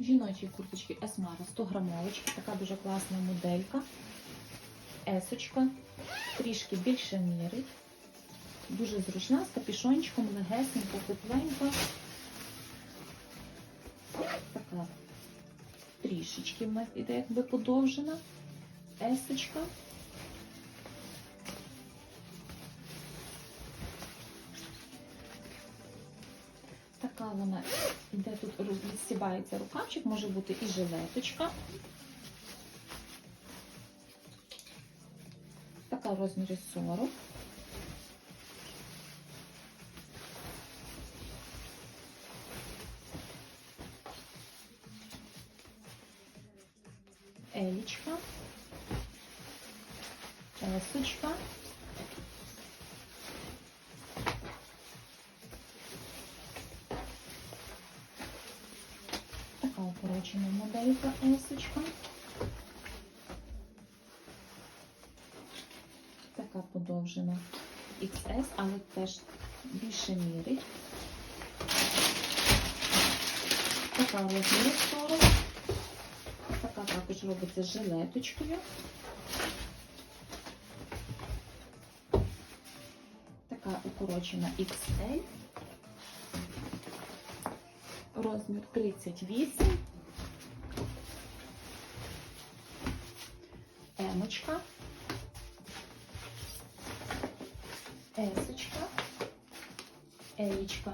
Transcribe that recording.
Жіночі курточки Есмара 100 грамовочки, така дуже класна моделька. Есочка, трішки більше мірить. Дуже зручна, з капішончиком, легесенька, тепленька. Така трішечки в нас іде якби подовжена. Есочка. Така вона йде тут роз- відстібається рукавчик, може бути і жилеточка. Така в розмірі 40. Елічка. Есочка. Така укорочена моделька есочка. Така подовжена XS, але теж більше мірить. Така розмір 40. Така також робиться жилеточкою. Така укорочена XL. Розмір 38. Емочка. Есочка. Елічка.